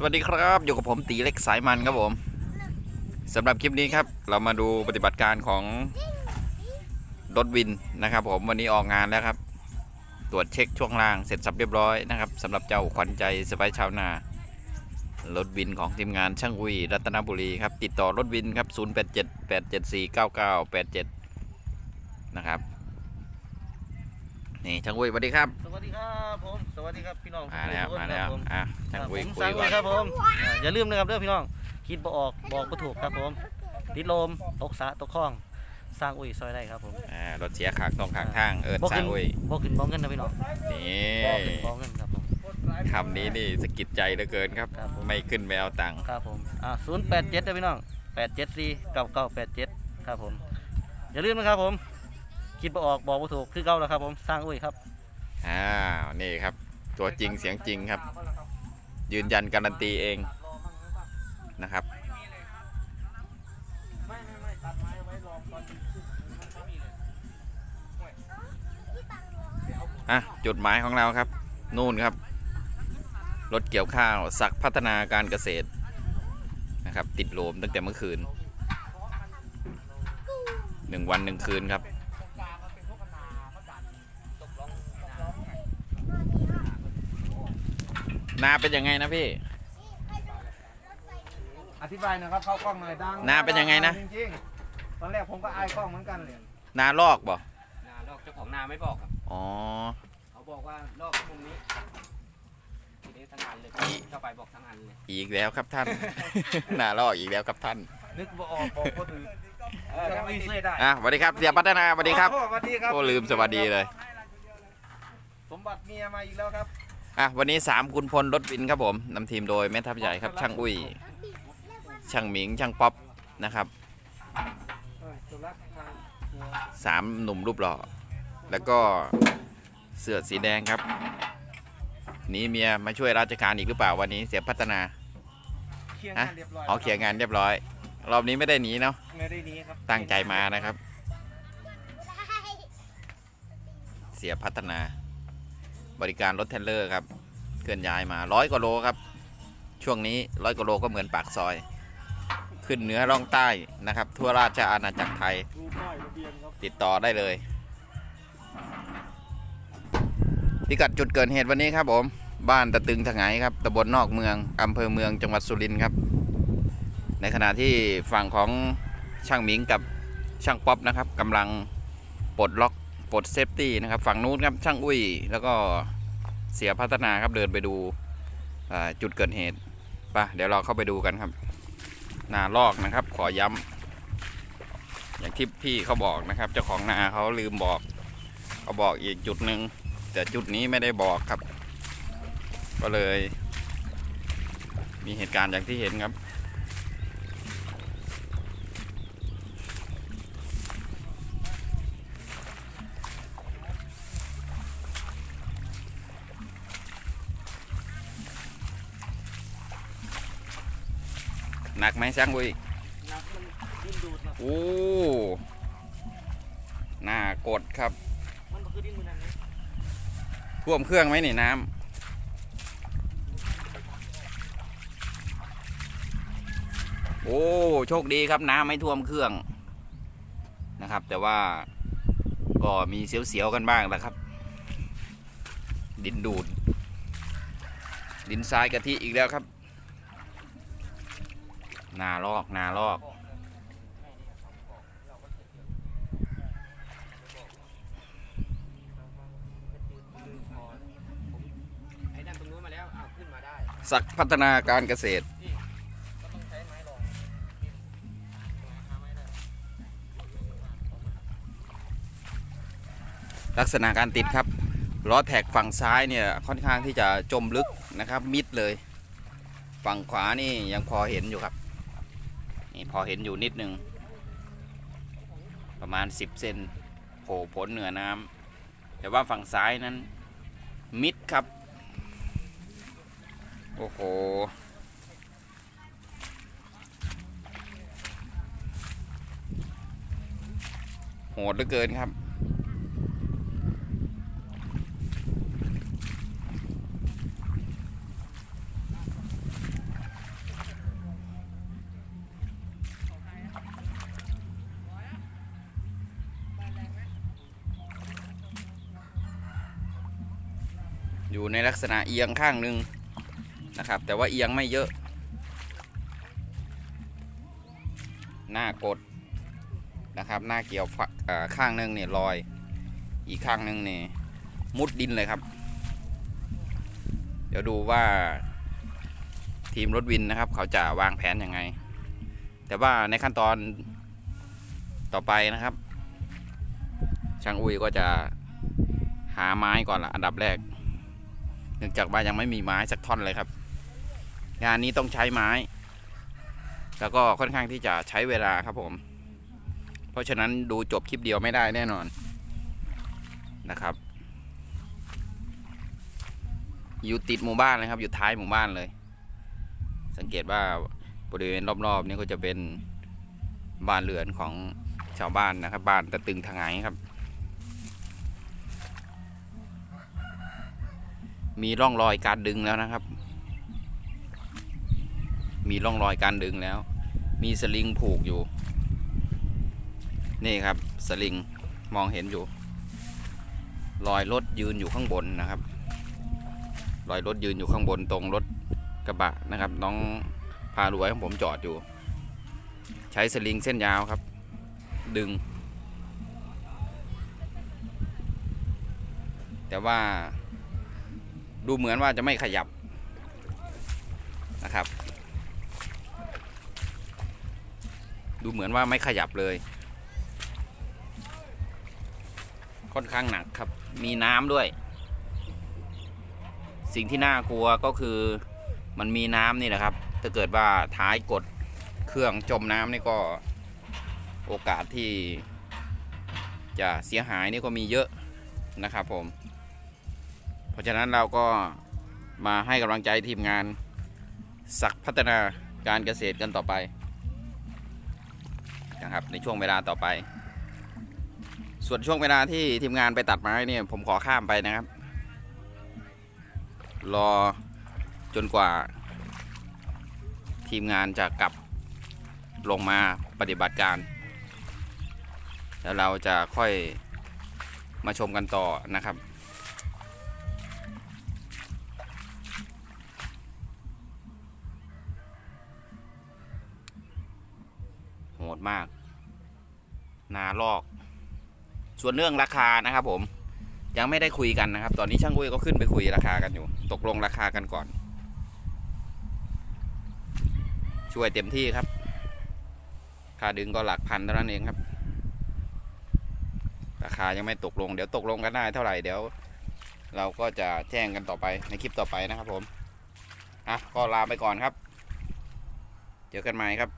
สวัสดีครับ อยู่กับผมตีเล็กสายมันครับผมสำหรับคลิปนี้ครับ เรามาดูปฏิบัติการของรถวินนะครับ ผมวันนี้ออกงานแล้วครับ ตรวจเช็คช่วงล่างเสร็จสับเรียบร้อยนะครับสำหรับเจ้าขวัญใจสบายชาวนารถวินของทีมงานช่างอุยรัตนบุรีครับ ติดต่อรถวินครับ 0 8 7 8 7 4 9 9 8 7 นะครับ นี่ช่างอุยสวัสดีครับสวัสดีครับผม สวัสดีครับพี่น้องมาแล้วทุกคนมาแล้วครับผมอะคช่างรับอุยผมคุสั่ยงก่อไว้นครับผมอ่าอย่าลืมนะครับเด้อพี่น้อง คิดบ่ออกบอกบ่ถูกครับผมติดลมตกสระตกคลองสร้างอุ้ยซอยได้ครับผมอ่ารถเสียขางตรงขางทางเอิดบ่สร้าขึ้งนอุ้ยบ่ขึ้นบ่เงินนะพี่น้องนี่บ่ขึ้นบ่เงินครับผมคำนี้นี่สะกิดใจเหลือเกินครับครับผมไม่ขึ้นไปเอาตังค์ครับผมอ่า087นะพี่น้อง874 9987ครับผม อย่าลืมนะครับผม คิดบ่ออกบอกบ่ถูกคือเก่าแล้วครับ ผมสร้างอุ้ยครับ อ้าวนี่ครับ ตัวจริงเสียงจริงครับ ยืนยันการันตีเองนะครับอะจุดหมายของเราครับ นู่นครับ รถเกี่ยวข้าวสักพัฒนาการเกษตรนะครับ ติดโลมตั้งแต่เมื่อคืนหนึ่งวันหนึ่งคืนครับ นาเป็นยังไงนะพี่ อธิบายหนะครับเข้ากล้องหน่อยดังหน้าเป็นยังไงนะ จริงๆตอนแรกผมก็อายกล้องเหมือนกันเลยนาลอกบ่นาลอกเจ้าของนาไม่บอกครับอ๋อ เขาบอกว่าลอกตรงนี้ทีนี้ทั้งอันเลยเจ้าไปบอกทั้งอันเลยอีกแล้วครับท่าน นาลอกอีกแล้วครับท่านนึกว่าออกบอกคนอื่นเออถ้าไม่ติดได้อะสวัสดีครับเสียพัฒนาสวัสดีครับ โอ้สวัสดีครับโอ้ลืมสวัสดีเลย สมบัติเมียมาอีกแล้วครับ อะวันนี้สามคุณพลรถวินครับผมนำทีมโดยแม่ทัพใหญ่ครับช่างอุ้ยช่างหมิงช่างป๊อปนะครับเออสุรักษ์ทางหัวสามหนุ่มรูปหล่อแล้วก็เสื้อสีแดงครับหนีเมียมาช่วยราชการอีกหรือเปล่าวันนี้เสียพัฒนาเคลียร์ฮะงานเรียบร้อยเอาเคลียร์งานเรียบร้อย รอบนี้ไม่ได้หนีเนาะไม่ได้หนี้ครับตั้งใจมานะครับ เสียพัฒนา บริการรถเทรลเลอร์ครับเคลื่อนย้ายมาร้อยกว่าโลครับ ช่วงนี้ร้อยกว่าโลก็เหมือนปากซอย ขึ้นเหนือร่องใต้นะครับ ทั่วราชอาณาจักรไทย ติดต่อได้เลย พิกัดจุดเกิดเหตุวันนี้ครับผมบ้านตะตึงถงายครับตำบลนอกเมืองอำเภอเมืองจังหวัดสุรินทร์ครับ ในขณะที่ฝั่งของช่างหมิงกับช่างป๊อปนะครับกำลังปลดล็อก ปลดเซฟตี้นะครับ ฝั่งนู้นครับช่างอุ้ย แล้วก็เสียพัฒนาครับเดินไปดูจุดเกิดเหตุไปะเดี๋ยวเราเข้าไปดูกันครับ นาลอกนะครับ ขอย้ำอย่างที่พี่เขาบอกนะครับ เจ้าของนาเขาลืมบอกเขาบอกอีกจุดหนึ่งแต่จุดนี้ไม่ได้บอกครับ ก็เลย มีเหตุการณ์อย่างที่เห็นครับ หนักไหมช่างบุยนักมันดิ้นดูดครับโอ้หน้ากดครับ มันบ่คือดิ้นมือนั้นเลยท่วมเครื่องไหมนี่น้ำโอ้ โชคดีครับน้ำไม่ท่วมเครื่องนะครับ แต่ว่าก็มีเสียวๆกันบ้างแหละครับ ดินดูด ดินทรายกะทิอีกแล้วครับ นาลอกนาลอกสักพัฒนาการเกษตรลักษณะการติดครับล้อแท็กฝั่งซ้ายเนี่ยค่อนข้างที่จะจมลึกนะครับ มิดเลย ฝั่งขวานี่ยังพอเห็นอยู่ครับ นี่พอเห็นอยู่นิดนึง ประมาณ 10 เซนโผล่พ้นเหนือน้ำแต่ว่าฝั่งซ้ายนั้น มิดครับ โอ้โหโหดเหลือเกินครับ อยู่ในลักษณะเอียงข้างหนึ่งนะครับ แต่ว่าเอียงไม่เยอะ หน้ากดนะครับ หน้าเกี่ยวข้างหนึ่งเนี่ยลอย อีกข้างหนึ่งเนี่ยมุดดินเลยครับ เดี๋ยวดูว่าทีมรถวินนะครับ เขาจะวางแผนยังไง แต่ว่าในขั้นตอนต่อไปนะครับ ช่างอุ้ยก็จะหาไม้ก่อนละอันดับแรก เนื่องจากว่ายังไม่มีไม้สักท่อนเลยครับ งานนี้ต้องใช้ไม้ แล้วก็ค่อนข้างที่จะใช้เวลาครับผม เพราะฉะนั้นดูจบคลิปเดียวไม่ได้แน่นอนนะครับ อยู่ติดหมู่บ้านเลยครับ อยู่ท้ายหมู่บ้านเลย สังเกตว่าบริเวณรอบๆ นี้ก็จะเป็นบ้านเรือนของชาวบ้านนะครับ บ้านตะตึงทางไหนครับ มีร่องรอยการดึงแล้วนะครับ มีร่องรอยการดึงแล้ว มีสลิงผูกอยู่ นี่ครับสลิงมองเห็นอยู่ รอยรถยืนอยู่ข้างบนนะครับ รอยรถยืนอยู่ข้างบนตรงรถกระบะนะครับ น้องพารวยของผมจอดอยู่ ใช้สลิงเส้นยาวครับ ดึง แต่ว่า ดูเหมือนว่าจะไม่ขยับนะครับ ดูเหมือนว่าไม่ขยับเลย ค่อนข้างหนักครับ มีน้ำด้วย สิ่งที่น่ากลัวก็คือมันมีน้ำนี่แหละครับ ถ้าเกิดว่าท้ายกดเครื่องจมน้ำนี่ก็โอกาสที่จะเสียหายนี่ก็มีเยอะนะครับผม ราะฉะนั้นเราก็มาให้กำลังใจทีมงานสักพัฒนาการเกษตรกันต่อไปนะครับในช่วงเวลาต่อไป ส่วนช่วงเวลาที่ทีมงานไปตัดไม้เนี่ยผมขอข้ามไปนะครับ รอจนกว่า ทีมงานจะกลับลงมาปฏิบัติการ แล้วเราจะค่อยมาชมกันต่อนะครับ มาก นาลอก ส่วนเรื่องราคานะครับ ผม ยังไม่ได้คุยกันนะครับ ตอนนี้ช่างอุ้ยก็ขึ้นไปคุยราคากันอยู่ ตกลงราคากันก่อน ช่วยเต็มที่ครับ ค่าดึงก็หลักพันเท่านั้นเองครับ ราคายังไม่ตกลง เดี๋ยวตกลงกันได้เท่าไหร่เดี๋ยวเราก็จะแจ้งกันต่อไปในคลิปต่อไปนะครับผม อะ ก็ลาไปก่อนครับ เจอกันใหม่ครับ